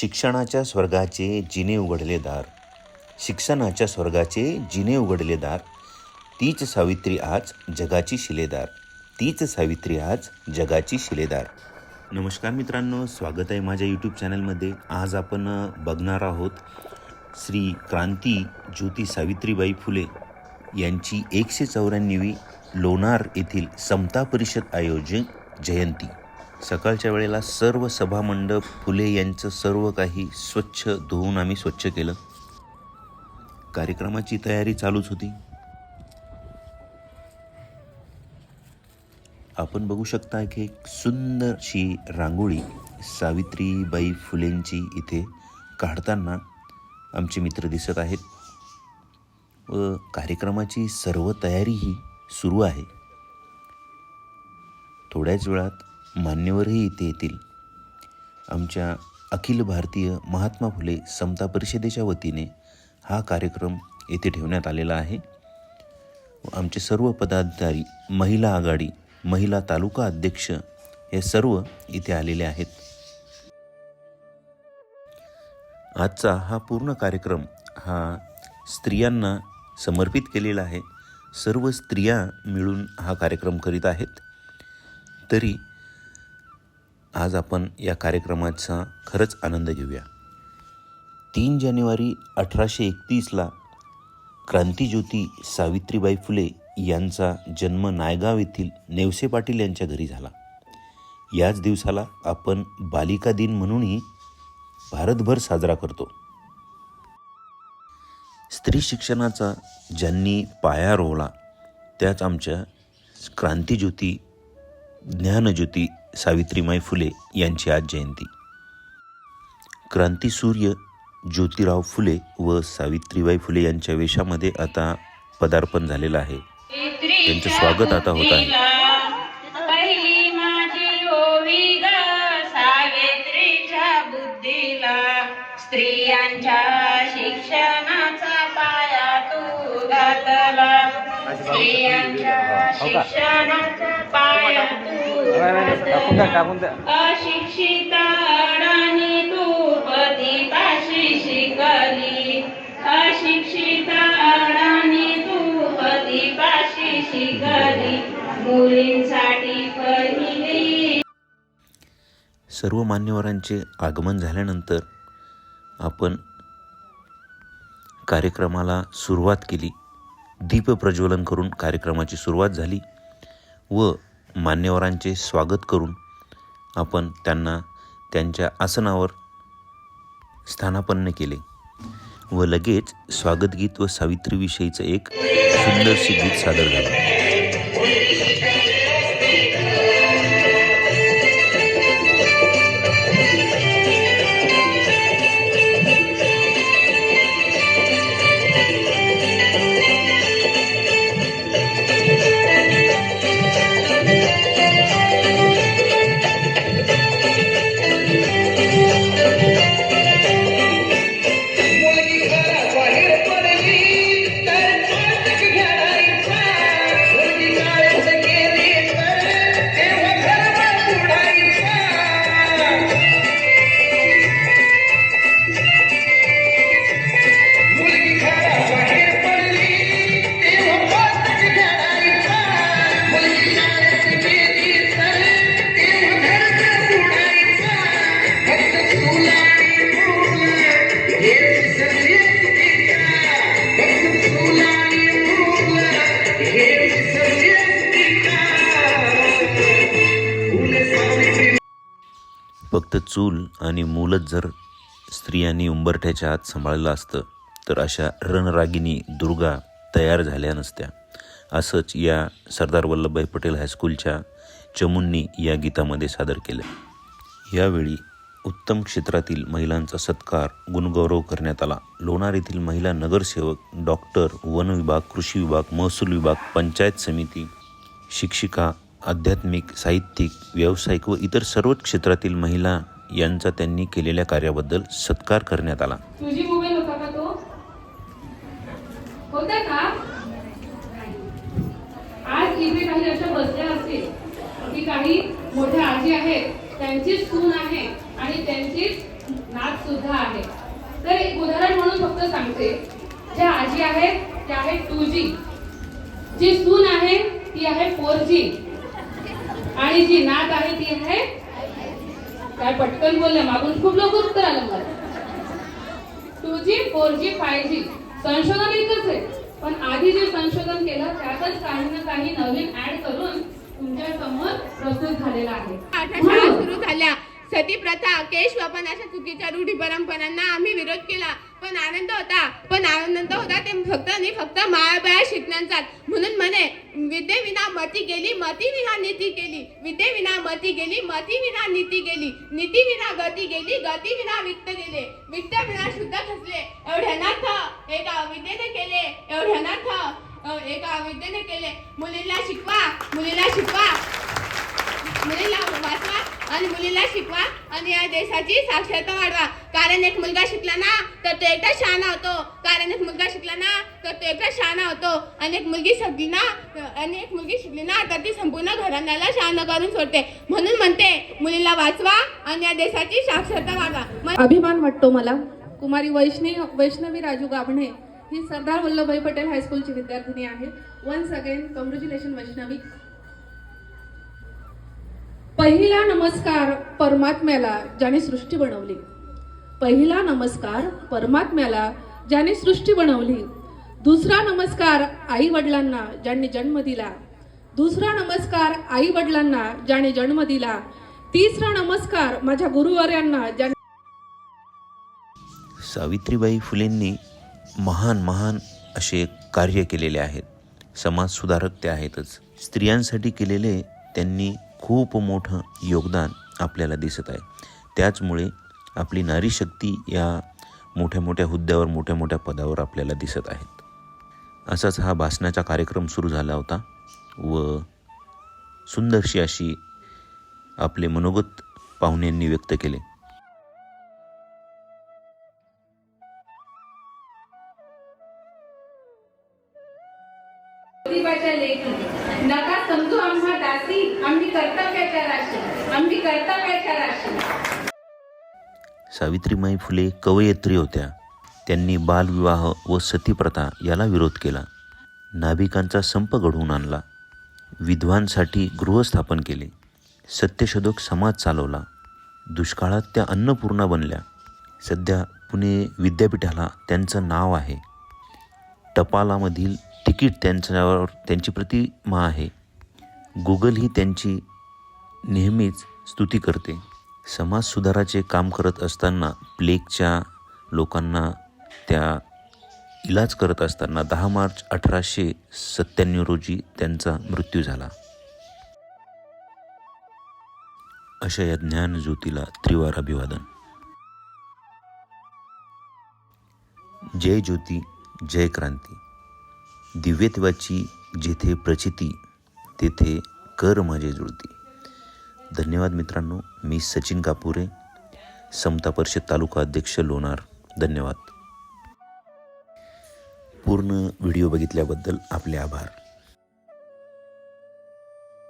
शिक्षणाच्या स्वर्गाचे जिने उघडले दार. शिक्षणाच्या स्वर्गाचे जिने उघडले दार. तीच सावित्री आज जगाची शिलेदार. तीच सावित्री आज जगाची शिलेदार. नमस्कार मित्रांनो स्वागत आहे माझ्या यूट्यूब चॅनलमध्ये. आज आपण बघणार आहोत श्री क्रांती ज्योती सावित्रीबाई फुले यांची एकशे चौऱ्याण्णवी लोणार येथील समता परिषद आयोजित जयंती. सकाळच्या वेळेला सर्व सभामंडप फुले यांचं सर्व काही स्वच्छ धुवून आम्ही स्वच्छ केलं. कार्यक्रमाची तयारी चालूच होती. आपण बघू शकता की एक सुंदरशी रांगोळी सावित्रीबाई फुलेंची इथे काढताना आमचे मित्र दिसत आहेत. व कार्यक्रमाची सर्व तयारीही सुरू आहे. थोड्याच वेळात मान्यवरही इथे येतील. आमच्या अखिल भारतीय महात्मा फुले समता परिषदेच्या वतीने हा कार्यक्रम येथे ठेवण्यात आलेला आहे. व आमचे सर्व पदाधिकारी महिला आघाडी महिला तालुका अध्यक्ष हे सर्व इथे आलेले आहेत. आजचा हा पूर्ण कार्यक्रम हा स्त्रियांना समर्पित केलेला आहे. सर्व स्त्रिया मिळून हा कार्यक्रम करीत आहेत. तरी आज आपण या कार्यक्रमाचा खरंच आनंद घेऊया. तीन जानेवारी अठराशे एकतीसला क्रांतीज्योती सावित्रीबाई फुले यांचा जन्म नायगाव येथील नेवसे पाटील यांच्या घरी झाला. याच दिवसाला आपण बालिका दिन म्हणूनही भारतभर साजरा करतो. स्त्री शिक्षणाचा ज्यांनी पाया रोवला त्याच आमच्या क्रांतीज्योती ज्ञानज्योती सावित्रीमाई फुले यांची आज जयंती. क्रांतीसूर्य ज्योतिराव फुले व सावित्रीबाई फुले यांच्या वेशामध्ये आता पदार्पण झालेलं आहे. त्यांचं स्वागत आता होत आहे. अशिक्षित तू शिकली अशिक्षित तू शिकली मुलींसाठी पहिली सर्व मान्यवरांचे आगमन झाल्यानंतर आपण कार्यक्रमाला सुरुवात केली. दीप प्रज्वलन करून कार्यक्रमाची सुरुवात झाली व मान्यवरांचे स्वागत करून आपण त्यांना त्यांच्या आसनावर स्थानापन्न केले व लगेच स्वागतगीत व सावित्रीविषयीचं एक सुंदरसे गीत सादर झालं. फक्त चूल आणि मूलच जर स्त्रियांनी उंबरठ्याच्या आत सांभाळलं असतं तर अशा रणरागिनी दुर्गा तयार झाल्या नसत्या. असंच या सरदार वल्लभभाई पटेल हायस्कूलच्या चमूंनी या गीतामध्ये सादर केलं. यावेळी उत्तम क्षेत्रातील महिलांचा सत्कार गुणगौरव करण्यात आला. लोणार येथील महिला नगरसेवक डॉक्टर वन विभाग कृषी विभाग महसूल विभाग पंचायत समिती शिक्षिका आध्यात्मिक साहित्यिक व्यावसायिक व इतर सर्वच क्षेत्रातील महिला यांचा त्यांनी केलेल्या कार्याबद्दल सत्कार करण्यात आला. तुझी मोबाईल होता का तो? होता का? आज इथे काही अशा बसल्या असतील. की काही मोठ्या आजी आहेत त्यांचीच सून आहे आणि त्यांचीच नात सुद्धा आहे. तर एक उदाहरण म्हणून फक्त सांगते. ज्या आजी आहेत त्या आहेत टू जी. जी सून आहे ती आहे फोर जी. आणि जी नात आहे ती आहे? काय पटकन बोलल्या मागून खूप लोक उत्तर आलं मला. Two G four G five G संशोधन एकच आहे. पण आधी जे संशोधन केलं त्यातच काही ना काही नवीन ऍड करून तुमच्यासमोर प्रस्तुत झालेला आहे. शाळा सुरू झाल्या. सती प्रथा केश वापन अशा चुकीच्या रूढी परंपरांना आम्ही विरोध केला. पण आनंद होता. पण आनंद होता ते फक्त आणि फक्त मायाबाया शिकण्याचा म्हणून म्हणे विद्येविना मती गेली मती विना नीती गेली विद्येविना मती गेली मती विना नीती गेली. नीती विना गती गेली गती विना वित्त गेले. वित्त विना शुद्ध खचले एवढ्यानाथ एका विद्येने केले. एवढ्यानाथ एका विद्येने केले. मुलीला शिकवा मुलीला शिकवा. मुलीला वाचवा. आणि मुलीला शिकवा आणि या देशाची साक्षरता वाढवा. कारण एक मुलगा शिकला ना तर तो एकटा शहाणा होतो. कारण एक मुलगा शिकला ना तर तो एकटा शहाणा होतो. आणि एक मुलगी शिकली ना आणि एक मुलगी शिकली ना तर ती संपूर्ण घराण्याला शहाणा करून सोडते. म्हणून म्हणते मुलीला वाचवा आणि या देशाची साक्षरता वाढवा. अभिमान वाटतो मला. कुमारी वैष्णवी वैष्णवी राजू गाभणे ही सरदार वल्लभभाई पटेल हायस्कूलची विद्यार्थिनी आहे वन्स अगेन कॉंग्रॅच्युलेशन वैष्णवी. पहिला नमस्कार परमात्म्याला ज्याने सृष्टी बनवली. पहिला नमस्कार परमात्म्याला ज्याने सृष्टी बनवली. दुसरा नमस्कार आई वडिलांना ज्यांनी जन्म दिला. दुसरा नमस्कार आई वडिलांना ज्याने जन्म दिला. तिसरा नमस्कार माझ्या गुरुवार्यांना ज्याने सावित्रीबाई फुलेंनी महान महान असे कार्य केलेले आहेत. समाजसुधारक ते आहेतच. स्त्रियांसाठी केलेले त्यांनी खूप मोठं योगदान आपल्याला दिसत आहे. त्याचमुळे आपली नारी शक्ती या मोठ्या मोठ्या हुद्द्यावर मोठ्या मोठ्या पदावर आपल्याला दिसत आहेत. असाच हा भाषणाचा कार्यक्रम सुरू झाला होता व सुंदरशी अशी आपले मनोगत पाहुण्यांनी व्यक्त केले. लेखी. नका समजू आम्हा दासी आम्ही कर्तव्याच्या राशी. आम्ही कर्तव्याच्या राशी. सावित्रीमाई फुले कवयित्री होत्या. त्यांनी बालविवाह व सतीप्रथा याला विरोध केला. नाभिकांचा संप घडवून आणला. विधवांसाठी गृह स्थापन केले. सत्यशोधक समाज चालवला. दुष्काळात त्या अन्नपूर्णा बनल्या. सध्या पुणे विद्यापीठाला त्यांचं नाव आहे. टपालामधील तिकीट त्यांच्यावर त्यांची प्रतिमा आहे. गुगल ही त्यांची नेहमीच स्तुती करते. समाज सुधाराचे काम करत असताना प्लेगच्या लोकांना त्या इलाज करत असताना दहा मार्च अठराशे सत्त्याण्णव रोजी त्यांचा मृत्यू झाला. अशा या ज्ञानज्योतीला त्रिवार अभिवादन. जय ज्योती जय क्रांती. दिव्यत्वाची जेथे प्रचिती तेथे कर माझे जुळती. धन्यवाद मित्रांनो मी सचिन कापुरे समता परिषद तालुका अध्यक्ष लोणार. धन्यवाद. पूर्ण व्हिडिओ बघितल्याबद्दल आपले आभार.